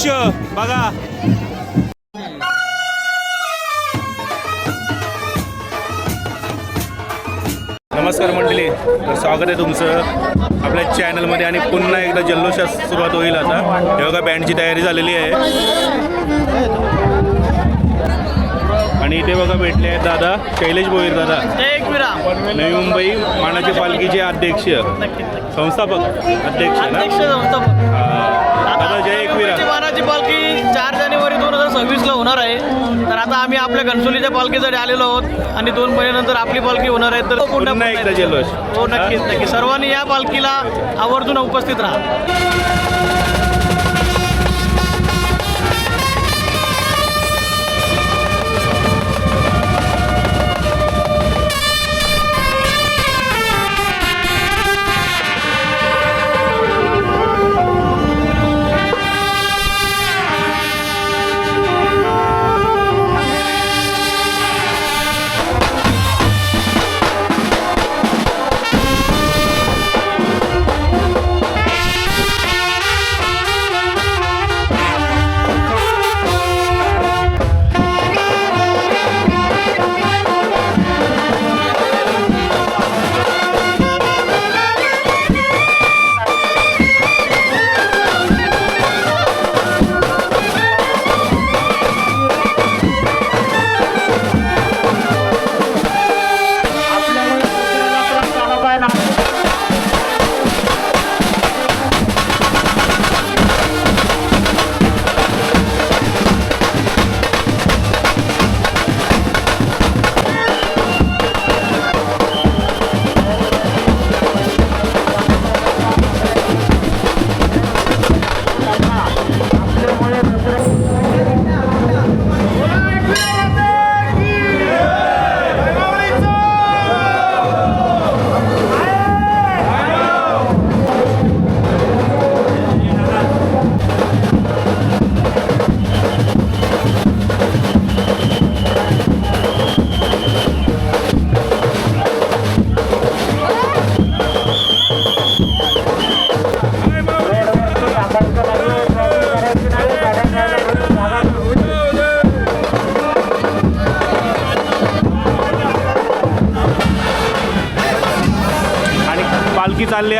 अविस्मरणीय दृश्य बघा. नमस्कार मंडळी तर स्वागत आहे तुमचं आपल्या चॅनलमध्ये आणि पुन्हा एकदा जल्लोषात सुरुवात होईल आता. योगा बँडची तयारी झालेली आहे. आणि इथे बघा भेटले आहेत दादा शैलेश भोईर दादा. नवी मुंबई मानाचे पालखीचे अध्यक्ष. संस्थापक अध्यक्ष ना? अध्यक्ष संस्थापक. दादा जय एकविरा मानाची पालखी चार जानेवारी दोन हजार सव्वीसला होणार आहे. तर आता आम्ही आपल्या घनसोलीच्या पालखीसाठी आलेलो आहोत आणि दोन महिन्यानंतर आपली पालखी होणार आहे. तर पुन्हा एकदा जल्लोष. हो नक्कीच नक्की सर्वांनी या पालखीला आवर्जून उपस्थित राहा.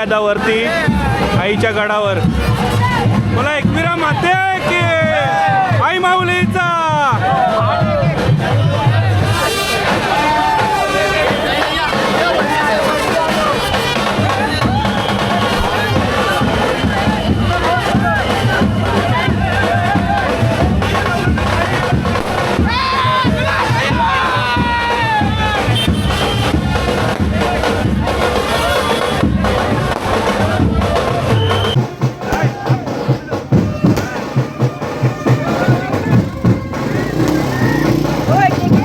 मर्यादावरती आईच्या गडावर. मला एकविरा माते की आई माऊलीचा. Oi, quem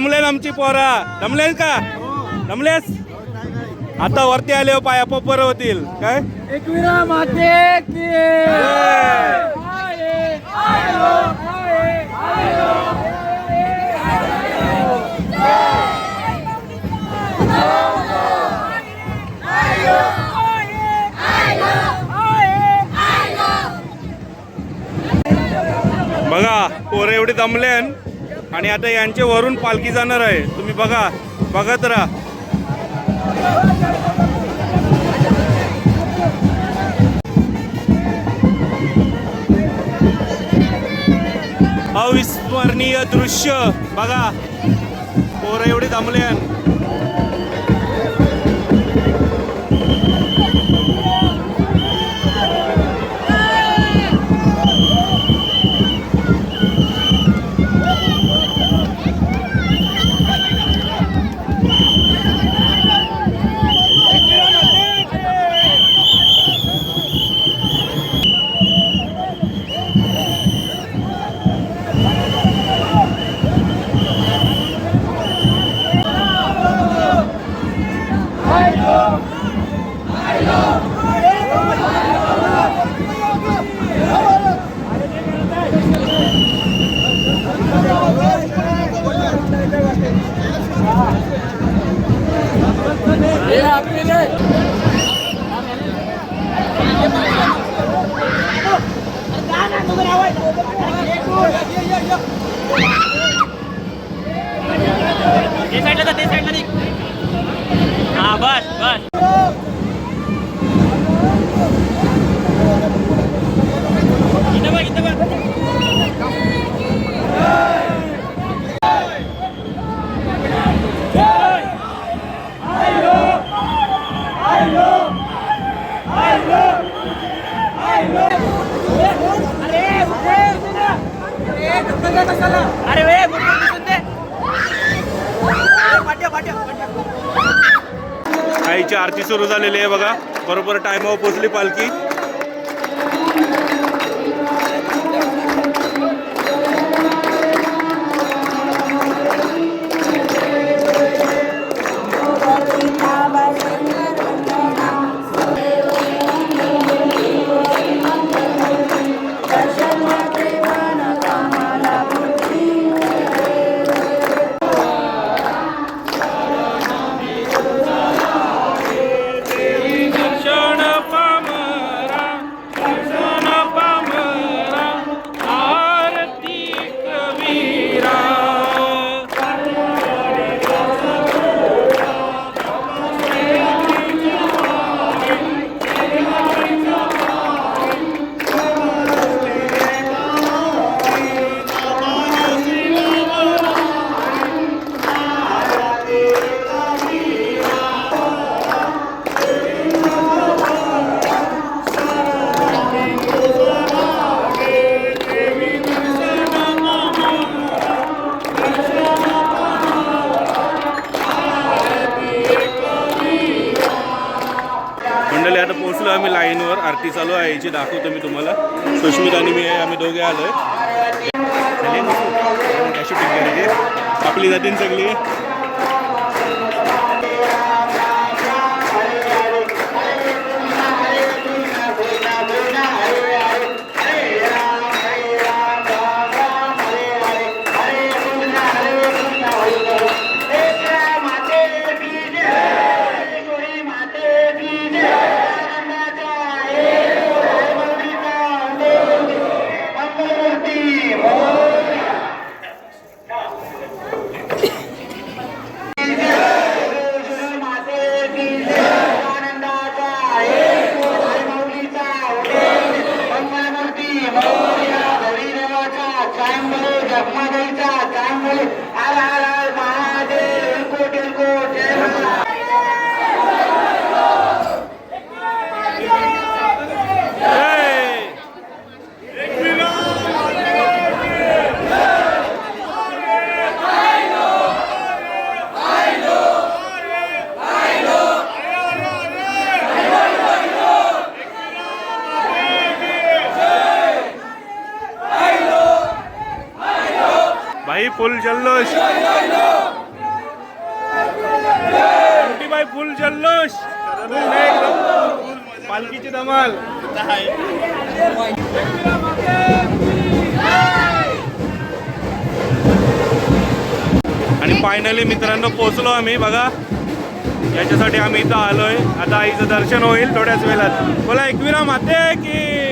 दमलेन आमची पोरा. दमलेन का? दमलेस? आता वरती आले हो पाया पोपर होतील. काय? एकविरा माते की बघा पोरं एवढे दमलेन. आणि आता यांचे वरून पालखी जाणार आहे. तुम्ही बघा बघत राहा. अविस्मरणीय दृश्य. बघा पोरं एवढे आहे साईडला जा, ते साईडला निघ. हा बस बस इथं बघ इथं बघ अरे वे पाट्या पाट्या पालखीची आरती सुरू झालेली आहे बघा. बरोबर टायमावर पोचली पालखी. आरती चालू आहे याची दाखवतो मी तुम्हाला. सुष्मित आणि मी आहे आम्ही दोघे आलो आहे अशी shooting आहे. आपली जातीन सगळी. जगमगायचा चांगले आला. जल्लोष पालखीची धमाल. आणि फायनली मित्रांनो पोचलो आम्ही बघा. याच्यासाठी आम्ही इथं आलोय. आता आईचं दर्शन होईल थोड्याच वेळात. बोला एकविरा माते की.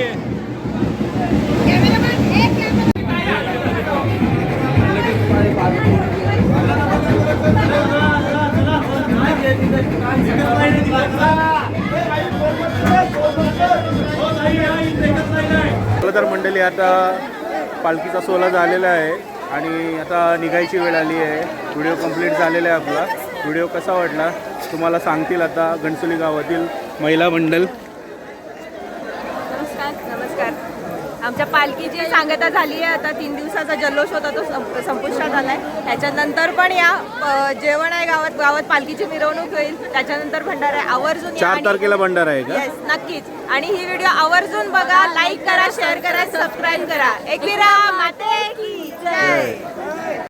तर मंडळी आता पालखीचा सोहळा झालेला आहे आणि आता निघायची वेळ आली आहे. व्हिडिओ कंप्लीट झालेला आहे आपला. व्हिडिओ कसा वाटला? तुम्हाला सांगतील आता घणसोली गावातील महिला मंडळ नमस्कार नमस्कार आमच्या पालखीची सांगता झाली आहे आता तीन दिवसाचा जल्लोष होता तो संप- संपुष्टात आलाय. त्याच्यानंतर पण या जेवण आहे गावात गावात पालखीची मिरवणूक होईल. त्याच्यानंतर भंडारा आहे. आवर्जून चार तारखेला भंडारा आहे येस नक्कीच. आणि ही व्हिडिओ आवर्जून बघा लाईक करा शेअर करा सबस्क्राईब करा. एकविरा माते की जय.